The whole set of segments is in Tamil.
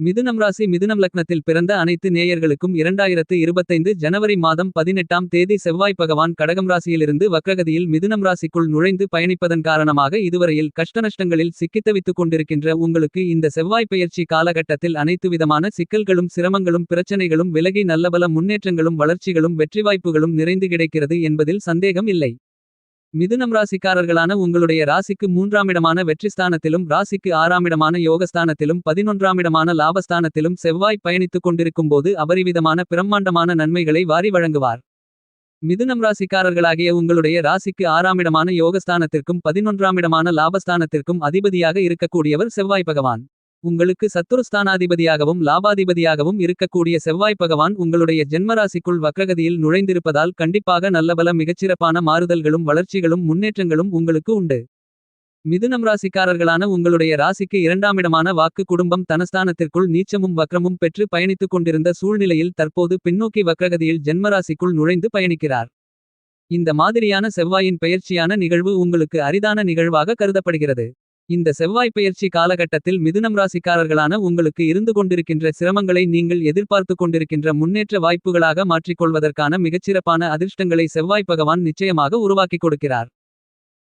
மிதுனம் ராசி மிதுனம் லக்னத்தில் பிறந்த அனைத்து நேயர்களுக்கும் இரண்டாயிரத்து இருபத்தைந்து ஜனவரி மாதம் பதினெட்டாம் தேதி செவ்வாய் பகவான் கடகம் ராசியிலிருந்து வக்ரகதியில் மிதுனம் ராசிக்குள் நுழைந்து பயணிப்பதன் காரணமாக இதுவரையில் கஷ்டநஷ்டங்களில் சிக்கித்தவித்துக் கொண்டிருக்கின்ற உங்களுக்கு இந்த செவ்வாய் பயிற்சி காலகட்டத்தில் அனைத்து விதமான சிக்கல்களும் சிரமங்களும் பிரச்சனைகளும் விலகி நல்லபல முன்னேற்றங்களும் வளர்ச்சிகளும் வெற்றி வாய்ப்புகளும் நிறைந்து கிடைக்கிறது என்பதில் சந்தேகம் இல்லை. மிதுனம் ராசிக்காரர்களான உங்களுடைய ராசிக்கு மூன்றாமிடமான வெற்றிஸ்தானத்திலும் ராசிக்கு ஆறாமிடமான யோகஸ்தானத்திலும் பதினொன்றாமிடமான லாபஸ்தானத்திலும் செவ்வாய் பயணித்துக் கொண்டிருக்கும் போது அபரிவிதமான பிரம்மாண்டமான நன்மைகளை வாரி வழங்குவார். மிதுனம் ராசிக்காரர்களாகிய உங்களுடைய ராசிக்கு ஆறாமிடமான யோகஸ்தானத்திற்கும் பதினொன்றாமிடமான லாபஸ்தானத்திற்கும் அதிபதியாக இருக்கக்கூடியவர் செவ்வாய் பகவான். உங்களுக்கு சத்துருஸ்தானாதிபதியாகவும் லாபாதிபதியாகவும் இருக்கக்கூடிய செவ்வாய் பகவான் உங்களுடைய ஜென்மராசிக்குள் வக்ரகதியில் நுழைந்திருப்பதால் கண்டிப்பாக நல்லபல மிகச்சிறப்பான மாறுதல்களும் வளர்ச்சிகளும் முன்னேற்றங்களும் உங்களுக்கு உண்டு. மிதுனம் ராசிக்காரர்களான உங்களுடைய ராசிக்கு இரண்டாமிடமான வாக்கு குடும்பம் தனஸ்தானத்திற்குள் நீச்சமும் வக்ரமும் பெற்று பயணித்துக் கொண்டிருந்த சூழ்நிலையில் தற்போது பின்னோக்கி வக்ரகதியில் ஜென்மராசிக்குள் நுழைந்து பயணிக்கிறார். இந்த மாதிரியான செவ்வாயின் பெயர்ச்சியான நிகழ்வு உங்களுக்கு அரிதான நிகழ்வாக கருதப்படுகிறது. இந்த செவ்வாய் பெயர்ச்சி காலகட்டத்தில் மிதுனம் ராசிக்காரர்களான உங்களுக்கு இருந்து கொண்டிருக்கின்ற சிரமங்களை நீங்கள் எதிர்பார்த்து கொண்டிருக்கின்ற முன்னேற்ற வாய்ப்புகளாக மாற்றிக்கொள்வதற்கான மிகச்சிறப்பான அதிர்ஷ்டங்களை செவ்வாய் பகவான் நிச்சயமாக உருவாக்கிக் கொடுக்கிறார்.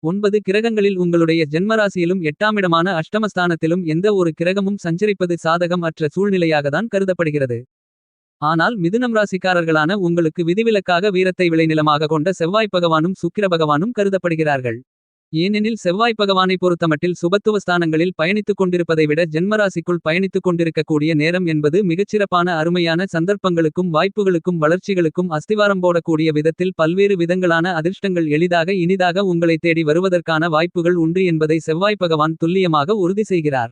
ஒன்பது கிரகங்களில் உங்களுடைய ஜென்மராசியிலும் எட்டாமிடமான அஷ்டமஸ்தானத்திலும் எந்த ஒரு கிரகமும் சஞ்சரிப்பது சாதகம் அற்ற சூழ்நிலையாகத்தான் கருதப்படுகிறது. ஆனால் மிதுனம் ராசிக்காரர்களான உங்களுக்கு விதிவிலக்காக வீரத்தை விளைநிலமாக கொண்ட செவ்வாய் பகவானும் சுக்கிர பகவானும் கருதப்படுகிறார்கள். ஏனெனில் செவ்வாய் பகவானை பொறுத்தமட்டில் சுபத்துவஸ்தானங்களில் பயணித்துக் கொண்டிருப்பதை விட ஜென்மராசிக்குள் பயணித்துக் கொண்டிருக்கக்கூடிய நேரம் என்பது மிகச்சிறப்பான அருமையான சந்தர்ப்பங்களுக்கும் வாய்ப்புகளுக்கும் வளர்ச்சிகளுக்கும் அஸ்திவாரம் போடக்கூடிய விதத்தில் பல்வேறு விதங்களான அதிர்ஷ்டங்கள் எளிதாக இனிதாக உங்களை தேடி வருவதற்கான வாய்ப்புகள் உண்டு என்பதை செவ்வாய் பகவான் துல்லியமாக உறுதி செய்கிறார்.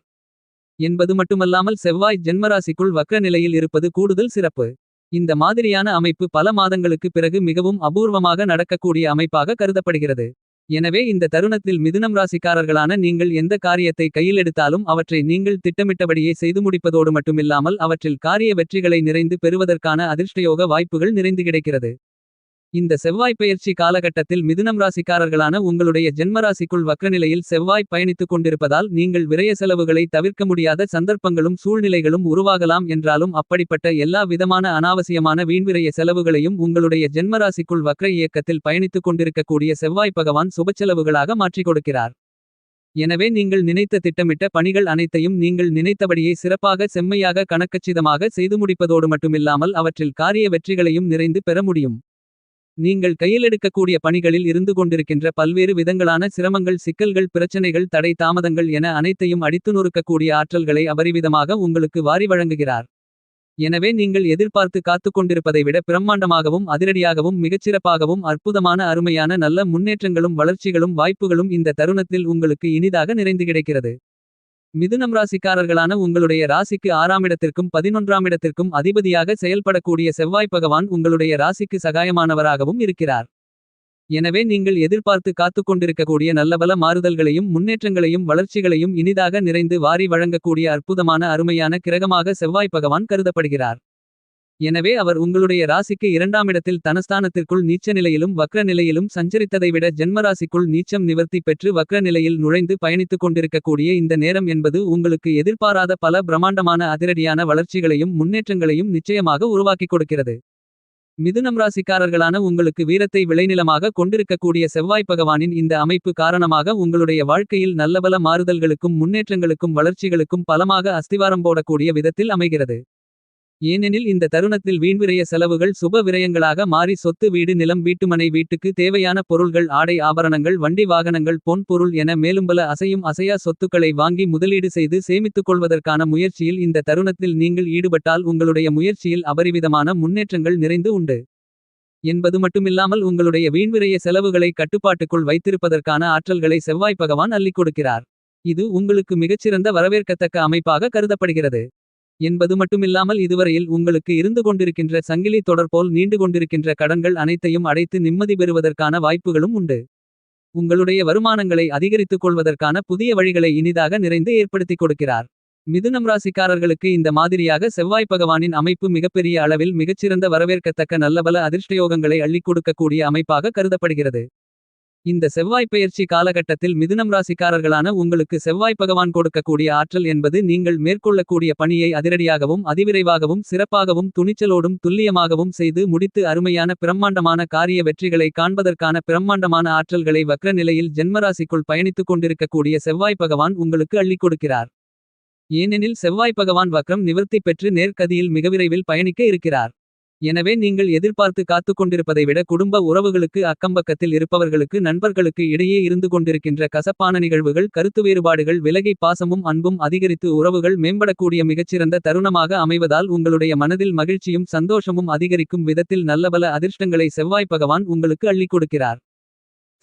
என்பது மட்டுமல்லாமல் செவ்வாய் ஜென்மராசிக்குள் வக்ர நிலையில் இருப்பது கூடுதல் சிறப்பு. இந்த மாதிரியான அமைப்பு பல மாதங்களுக்கு பிறகு மிகவும் அபூர்வமாக நடக்கக்கூடிய அமைப்பாக கருதப்படுகிறது. எனவே இந்த தருணத்தில் மிதுனம் ராசிக்காரர்களான நீங்கள் எந்த காரியத்தை கையில் எடுத்தாலும் அவற்றை நீங்கள் திட்டமிட்டபடியே செய்து முடிப்பதோடு மட்டுமில்லாமல் அவற்றில் காரிய வெற்றிகளை நிறைந்து பெறுவதற்கான அதிர்ஷ்டயோக வாய்ப்புகள் நிறைந்து கிடைக்கிறது. இந்த செவ்வாய் பெயர்ச்சி காலகட்டத்தில் மிதுனம் ராசிக்காரர்களான உங்களுடைய ஜென்மராசிக்குள் வக்கநிலையில் செவ்வாய் பயணித்துக் கொண்டிருப்பதால் நீங்கள் விரய செலவுகளை தவிர்க்க முடியாத சந்தர்ப்பங்களும் சூழ்நிலைகளும் உருவாகலாம் என்றாலும் அப்படிப்பட்ட எல்லா விதமான அனாவசியமான வீண்விரய செலவுகளையும் உங்களுடைய ஜென்மராசிக்குள் வக்ர இயக்கத்தில் பயணித்துக் கொண்டிருக்கக்கூடிய செவ்வாய் பகவான் சுபச்செலவுகளாக மாற்றிக் கொடுக்கிறார். எனவே நீங்கள் நினைத்த திட்டமிட்ட பணிகள் அனைத்தையும் நீங்கள் நினைத்தபடியே சிறப்பாக செம்மையாக கணக்கச்சிதமாக செய்து முடிப்பதோடு மட்டுமில்லாமல் அவற்றில் காரிய வெற்றிகளையும் நிறைந்து பெற முடியும். நீங்கள் கையிலெடுக்கக்கூடிய பணிகளில் இருந்து கொண்டிருக்கின்ற பல்வேறு விதங்களான சிரமங்கள் சிக்கல்கள் பிரச்சனைகள் தடை தாமதங்கள் என அனைத்தையும் அடித்து நொறுக்கக்கூடிய ஆற்றல்களை அபரிவிதமாக உங்களுக்கு வாரி வழங்குகிறார். எனவே நீங்கள் எதிர்பார்த்து காத்துக் கொண்டிருப்பதை விட பிரம்மாண்டமாகவும் அதிரடியாகவும் மிகச்சிறப்பாகவும் அற்புதமான அருமையான நல்ல முன்னேற்றங்களும் வளர்ச்சிகளும் வாய்ப்புகளும் இந்த தருணத்தில் உங்களுக்கு இனிதாக நிறைந்து கிடைக்கிறது. மிதுனம் ராசிக்காரர்களான உங்களுடைய ராசிக்கு ஆறாம் இடத்திற்கும் பதினொன்றாம் இடத்திற்கும் அதிபதியாக செயல்படக்கூடிய செவ்வாய் பகவான் உங்களுடைய ராசிக்கு சகாயமானவராகவும் இருக்கிறார். எனவே நீங்கள் எதிர்பார்த்து காத்துக் கொண்டிருக்கக்கூடிய நல்லபல மாறுதல்களையும் முன்னேற்றங்களையும் வளர்ச்சிகளையும் இனிதாக நிறைந்து வாரி வழங்கக்கூடிய அற்புதமான அருமையான கிரகமாக செவ்வாய் பகவான் கருதப்படுகிறார். எனவே அவர் உங்களுடைய ராசிக்கு இரண்டாமிடத்தில் தனஸ்தானத்திற்குள் நீச்ச நிலையிலும் வக்ர நிலையிலும் சஞ்சரித்ததை விட ஜென்மராசிக்குள் நீச்சம் நிவர்த்தி பெற்று வக்ர நிலையில் நுழைந்து பயணித்துக் கொண்டிருக்கக்கூடிய இந்த நேரம் என்பது உங்களுக்கு எதிர்பாராத பல பிரமாண்டமான அதிரடியான வளர்ச்சிகளையும் முன்னேற்றங்களையும் நிச்சயமாக உருவாக்கிக் கொடுக்கிறது. மிதுனம் ராசிக்காரர்களான உங்களுக்கு வீரத்தை விளைநிலமாக கொண்டிருக்கக்கூடிய செவ்வாய் பகவானின் இந்த அமைப்பு காரணமாக உங்களுடைய வாழ்க்கையில் நல்லபல மாறுதல்களுக்கும் முன்னேற்றங்களுக்கும் வளர்ச்சிகளுக்கும் பலமாக அஸ்திவாரம் போடக்கூடிய விதத்தில் அமைகிறது. ஏனெனில் இந்த தருணத்தில் வீண்விரய செலவுகள் சுப விரயங்களாக மாறி சொத்து வீடு நிலம் வீட்டுமனை வீட்டுக்கு தேவையான பொருள்கள் ஆடை ஆபரணங்கள் வண்டி வாகனங்கள் பொன் பொருள் என மேலும்பல அசையும் அசையா சொத்துக்களை வாங்கி முதலீடு செய்து சேமித்துக் கொள்வதற்கான முயற்சியில் இந்த தருணத்தில் நீங்கள் ஈடுபட்டால் உங்களுடைய முயற்சியில் அபரிவிதமான முன்னேற்றங்கள் நிறைந்து உண்டு. என்பது மட்டுமில்லாமல் உங்களுடைய வீண்விரய செலவுகளை கட்டுப்பாட்டுக்குள் வைத்திருப்பதற்கான ஆற்றல்களை செவ்வாய் பகவான் அள்ளிக் கொடுக்கிறார். இது உங்களுக்கு மிகச்சிறந்த வரவேற்கத்தக்க அமைப்பாக கருதப்படுகிறது. என்பது மட்டுமில்லாமல் இதுவரையில் உங்களுக்கு இருந்து கொண்டிருக்கின்ற சங்கிலி தொடர்போல் நீண்டு கொண்டிருக்கின்ற கடன்கள் அனைத்தையும் அடைத்து நிம்மதி பெறுவதற்கான வாய்ப்புகளும் உண்டு. உங்களுடைய வருமானங்களை அதிகரித்துக் கொள்வதற்கான புதிய வழிகளை இனிதாக நிறைந்து ஏற்படுத்திக் கொடுக்கிறார். மிதுனம் ராசிக்காரர்களுக்கு இந்த மாதிரியாக செவ்வாய் பகவானின் அமைப்பு மிகப்பெரிய அளவில் மிகச்சிறந்த வரவேற்கத்தக்க நல்லபல அதிர்ஷ்டயோகங்களை அள்ளிக் கொடுக்கக்கூடிய அமைப்பாக கருதப்படுகிறது. இந்த செவ்வாய் பெயர்ச்சி காலகட்டத்தில் மிதுனம் ராசிக்காரர்களான உங்களுக்கு செவ்வாய் பகவான் கொடுக்கக்கூடிய ஆற்றல் என்பது நீங்கள் மேற்கொள்ளக்கூடிய பணியை அதிரடியாகவும் அதிவிரைவாகவும் சிறப்பாகவும் துணிச்சலோடும் துல்லியமாகவும் செய்து முடித்து அருமையான பிரம்மாண்டமான காரிய வெற்றிகளை காண்பதற்கான பிரம்மாண்டமான ஆற்றல்களை வக்ர நிலையில் ஜென்மராசிக்குள் பயணித்துக் கொண்டிருக்கக்கூடிய செவ்வாய் பகவான் உங்களுக்கு அள்ளிக் கொடுக்கிறார். ஏனெனில் செவ்வாய் பகவான் வக்ரம் நிவர்த்தி பெற்று நேர்கதியில் மிக விரைவில் பயணிக்க இருக்கிறார். எனவே நீங்கள் எதிர்பார்த்து காத்துக் கொண்டிருப்பதை விட குடும்ப உறவுகளுக்கு அக்கம்பக்கத்தில் இருப்பவர்களுக்கு நண்பர்களுக்கு இடையே இருந்து கொண்டிருக்கின்ற கசப்பான நிகழ்வுகள் கருத்து வேறுபாடுகள் விலகி பாசமும் அன்பும் அதிகரித்து உறவுகள் மேம்படக்கூடிய மிகச்சிறந்த தருணமாக அமைவதால் உங்களுடைய மனதில் மகிழ்ச்சியும் சந்தோஷமும் அதிகரிக்கும் விதத்தில் நல்லபல அதிர்ஷ்டங்களை செவ்வாய் பகவான் உங்களுக்கு அள்ளிக் கொடுக்கிறார்.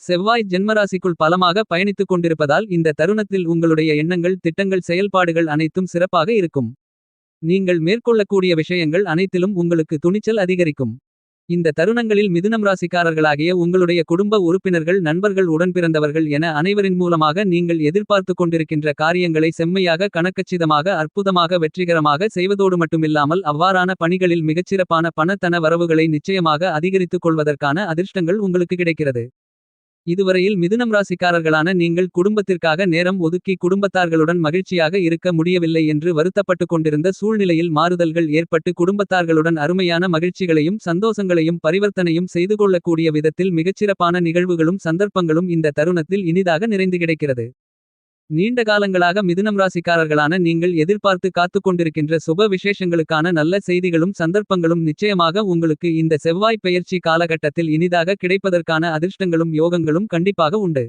செவ்வாய் ஜென்மராசிக்குள் பலமாக பயணித்துக் கொண்டிருப்பதால் இந்த தருணத்தில் உங்களுடைய எண்ணங்கள் திட்டங்கள் செயல்பாடுகள் அனைத்தும் சிறப்பாக இருக்கும். நீங்கள் மேற்கொள்ளக்கூடிய விஷயங்கள் அனைத்திலும் உங்களுக்கு துணிச்சல் அதிகரிக்கும். இந்த தருணங்களில் மிதுனம் ராசிக்காரர்களாகிய உங்களுடைய குடும்ப உறுப்பினர்கள் நண்பர்கள் உடன்பிறந்தவர்கள் என அனைவரின் மூலமாக நீங்கள் எதிர்பார்த்து கொண்டிருக்கின்ற காரியங்களை செம்மையாக கணக்கச்சிதமாக அற்புதமாக வெற்றிகரமாக செய்வதோடு மட்டுமில்லாமல் அவ்வாறான பணிகளில் மிகச்சிறப்பான பணத்தன வரவுகளை நிச்சயமாக அதிகரித்துக் கொள்வதற்கான அதிர்ஷ்டங்கள் உங்களுக்கு கிடைக்கிறது. இதுவரையில் மிதுனம் ராசிக்காரர்களான நீங்கள் குடும்பத்திற்காக நேரம் ஒதுக்கி குடும்பத்தார்களுடன் மகிழ்ச்சியாக இருக்க முடியவில்லை என்று வருத்தப்பட்டுக் கொண்டிருந்த சூழ்நிலையில் மாறுதல்கள் ஏற்பட்டு குடும்பத்தார்களுடன் அருமையான மகிழ்ச்சிகளையும் சந்தோஷங்களையும் பரிவர்த்தனையும் செய்து கொள்ளக்கூடிய விதத்தில் மிகச்சிறப்பான நிகழ்வுகளும் சந்தர்ப்பங்களும் இந்த தருணத்தில் இனிதாக நிறைந்து கிடைக்கிறது. நீண்ட காலங்களாக மிதுனம் ராசிக்காரர்களான நீங்கள் எதிர்பார்த்து காத்துக் கொண்டிருக்கின்ற சுப விசேஷங்களுக்கான நல்ல செய்திகளும் சந்தர்ப்பங்களும் நிச்சயமாக உங்களுக்கு இந்த செவ்வாய் பெயர்ச்சி காலகட்டத்தில் இனிதாக கிடைப்பதற்கான அதிர்ஷ்டங்களும் யோகங்களும் கண்டிப்பாக உண்டு.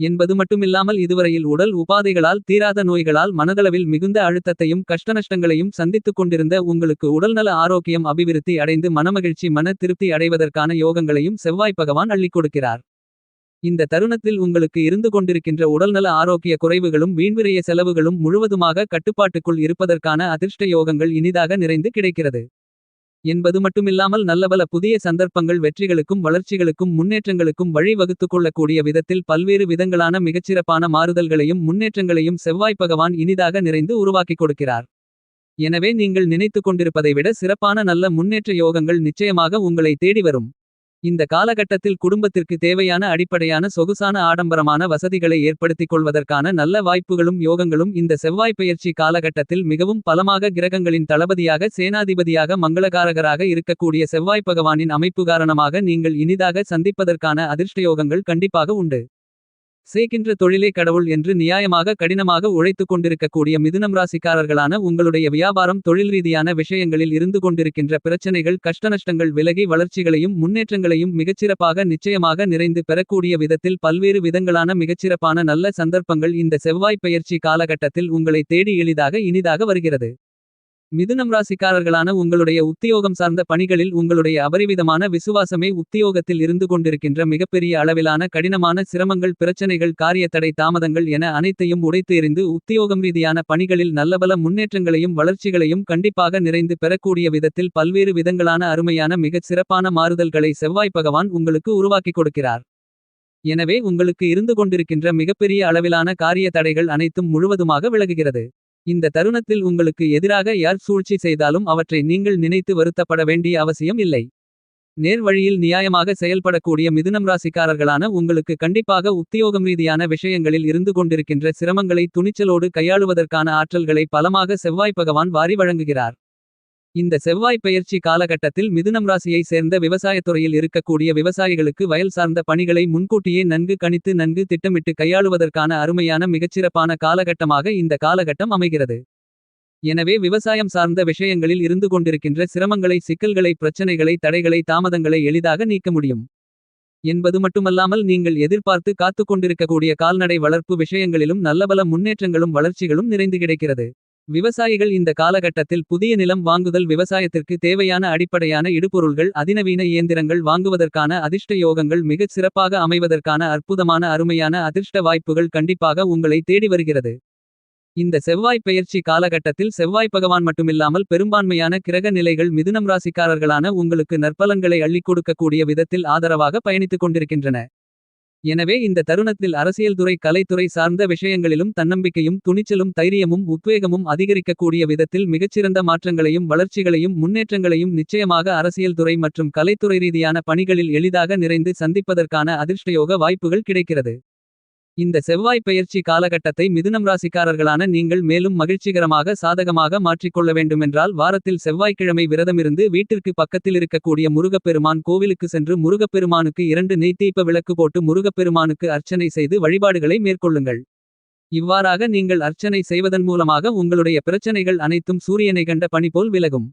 என்பது மட்டுமில்லாமல் இதுவரையில் உடல் உபாதைகளால் தீராத நோய்களால் மனதளவில் மிகுந்த அழுத்தத்தையும் கஷ்டநஷ்டங்களையும் சந்தித்துக் கொண்டிருந்த உங்களுக்கு உடல்நல ஆரோக்கியம் அபிவிருத்தி அடைந்து மனமகிழ்ச்சி மன திருப்தி அடைவதற்கான யோகங்களையும் செவ்வாய் பகவான் அள்ளிக் கொடுக்கிறார். இந்த தருணத்தில் உங்களுக்கு இருந்து கொண்டிருக்கின்ற உடல்நல ஆரோக்கிய குறைவுகளும் வீண்விரைய செலவுகளும் முழுவதுமாக கட்டுப்பாட்டுக்குள் இருப்பதற்கான அதிர்ஷ்ட யோகங்கள் இனிதாக நிறைந்து கிடைக்கிறது. என்பது மட்டுமில்லாமல் நல்லபல புதிய சந்தர்ப்பங்கள் வெற்றிகளுக்கும் வளர்ச்சிகளுக்கும் முன்னேற்றங்களுக்கும் வழிவகுத்துக் கொள்ளக்கூடிய விதத்தில் பல்வேறு விதங்களான மிகச்சிறப்பான மாறுதல்களையும் முன்னேற்றங்களையும் செவ்வாய் பகவான் இனிதாக நிறைந்து உருவாக்கிக் கொடுக்கிறார். எனவே நீங்கள் நினைத்துக் கொண்டிருப்பதை விட சிறப்பான நல்ல முன்னேற்ற யோகங்கள் நிச்சயமாக உங்களை தேடி வரும். இந்த காலகட்டத்தில் குடும்பத்திற்கு தேவையான அடிப்படையான சொகுசான ஆடம்பரமான வசதிகளை ஏற்படுத்திக் கொள்வதற்கான நல்ல வாய்ப்புகளும் யோகங்களும் இந்த செவ்வாய் பெயர்ச்சி காலகட்டத்தில் மிகவும் பலமாக கிரகங்களின் தளபதியாக சேனாதிபதியாக மங்களகாரகராக இருக்கக்கூடிய செவ்வாய் பகவானின் அமைப்பு காரணமாக நீங்கள் இனிதாக சந்திப்பதற்கான அதிர்ஷ்டயோகங்கள் கண்டிப்பாக உண்டு. சேர்க்கின்ற தொழிலே கடவுள் என்று நியாயமாக கடினமாக உழைத்துக் கொண்டிருக்கக்கூடிய மிதுனம் ராசிக்காரர்களான உங்களுடைய வியாபாரம் தொழில் ரீதியான விஷயங்களில் இருந்து கொண்டிருக்கின்ற பிரச்சனைகள் கஷ்டநஷ்டங்கள் விலகி வளர்ச்சிகளையும் முன்னேற்றங்களையும் மிகச்சிறப்பாக நிச்சயமாக நிறைந்து பெறக்கூடிய விதத்தில் பல்வேறு விதங்களான மிகச்சிறப்பான நல்ல சந்தர்ப்பங்கள் இந்த செவ்வாய் பயிற்சி காலகட்டத்தில் உங்களை தேடி எளிதாக இனிதாக வருகிறது. மிதுனம் ராசிக்காரர்களான உங்களுடைய உத்தியோகம் சார்ந்த பணிகளில் உங்களுடைய அபரிவிதமான விசுவாசமே உத்தியோகத்தில் இருந்து கொண்டிருக்கின்ற மிகப்பெரிய அளவிலான கடினமான சிரமங்கள் பிரச்சனைகள் காரியத்தடை தாமதங்கள் என அனைத்தையும் உடைத்து எறிந்து உத்தியோகம் ரீதியான பணிகளில் நல்லபல முன்னேற்றங்களையும் வளர்ச்சிகளையும் கண்டிப்பாக நிறைந்து பெறக்கூடிய விதத்தில் பல்வேறு விதங்களான அருமையான மிகச் சிறப்பான மாறுதல்களை செவ்வாய் பகவான் உங்களுக்கு உருவாக்கிக் கொடுக்கிறார். எனவே உங்களுக்கு இருந்து கொண்டிருக்கின்ற மிகப்பெரிய அளவிலான காரிய தடைகள் அனைத்தும் முழுவதுமாக விலகுகிறது. இந்த தருணத்தில் உங்களுக்கு எதிராக யார் சூழ்ச்சி செய்தாலும் அவற்றை நீங்கள் நினைத்து வருத்தப்பட வேண்டிய அவசியம் இல்லை. நேர் வழியில் நியாயமாக செயல்படக்கூடிய மிதுனம் ராசிக்காரர்களான உங்களுக்கு கண்டிப்பாக உத்தியோகம் ரீதியான விஷயங்களில் இருந்து கொண்டிருக்கின்ற சிரமங்களை துணிச்சலோடு கையாளுவதற்கான ஆற்றல்களை பலமாக செவ்வாய் பகவான் வாரி வழங்குகிறார். இந்த செவ்வாய் பெயர்ச்சி காலகட்டத்தில் மிதுனம் ராசியை சேர்ந்த விவசாயத்துறையில் இருக்கக்கூடிய விவசாயிகளுக்கு வயல் சார்ந்த பணிகளை முன்கூட்டியே நன்கு கணித்து நன்கு திட்டமிட்டு கையாளுவதற்கான அருமையான மிகச்சிறப்பான காலகட்டமாக இந்த காலகட்டம் அமைகிறது. எனவே விவசாயம் சார்ந்த விஷயங்களில் இருந்து கொண்டிருக்கின்ற சிரமங்களை சிக்கல்களை பிரச்சனைகளை தடைகளை தாமதங்களை எளிதாக நீக்க முடியும். என்பது மட்டுமல்லாமல் நீங்கள் எதிர்பார்த்து காத்துக் கொண்டிருக்கக்கூடிய கால்நடை வளர்ப்பு விஷயங்களிலும் நல்லபல முன்னேற்றங்களும் வளர்ச்சிகளும் நிறைந்து கிடைக்கிறது. விவசாயிகள் இந்த காலகட்டத்தில் புதிய நிலம் வாங்குதல் விவசாயத்திற்கு தேவையான அடிப்படையான இடுபொருள்கள் அதிநவீன இயந்திரங்கள் வாங்குவதற்கான அதிர்ஷ்ட யோகங்கள் மிகச் சிறப்பாக அமைவதற்கான அற்புதமான அருமையான அதிர்ஷ்ட வாய்ப்புகள் கண்டிப்பாக உங்களை தேடி வருகிறது. இந்த செவ்வாய் பெயர்ச்சி காலகட்டத்தில் செவ்வாய் பகவான் மட்டுமில்லாமல் பெரும்பான்மையான கிரக நிலைகள் மிதுனம் ராசிக்காரர்களான உங்களுக்கு நற்பலன்களை அள்ளிக் கொடுக்கக்கூடிய விதத்தில் ஆதரவாக பயணித்துக் கொண்டிருக்கின்றன. எனவே இந்த தருணத்தில் அரசியல்துறை கலைத்துறை சார்ந்த விஷயங்களிலும் தன்னம்பிக்கையும் துணிச்சலும் தைரியமும் உத்வேகமும் அதிகரிக்கக்கூடிய விதத்தில் மிகச்சிறந்த மாற்றங்களையும் வளர்ச்சிகளையும் முன்னேற்றங்களையும் நிச்சயமாக அரசியல்துறை மற்றும் கலைத்துறை ரீதியான பணிகளில் எளிதாக நிறைந்து சந்திப்பதற்கான அதிர்ஷ்டயோக வாய்ப்புகள் கிடைக்கிறது. இந்த செவ்வாய் பெயர்ச்சி காலகட்டத்தை மிதுனம் ராசிக்காரர்களான நீங்கள் மேலும் மகிழ்ச்சிகரமாக சாதகமாக மாற்றிக்கொள்ள வேண்டுமென்றால் வாரத்தில் செவ்வாய்க்கிழமை விரதமிருந்து வீட்டிற்கு பக்கத்தில் இருக்கக்கூடிய முருகப்பெருமான் கோவிலுக்கு சென்று முருகப்பெருமானுக்கு இரண்டு நெய்த்தீப்ப விளக்கு போட்டு முருகப்பெருமானுக்கு அர்ச்சனை செய்து வழிபாடுகளை மேற்கொள்ளுங்கள். இவ்வாறாக நீங்கள் அர்ச்சனை செய்வதன் மூலமாக உங்களுடைய பிரச்சனைகள் அனைத்தும் சூரியனை கண்ட பணி போல் விலகும்.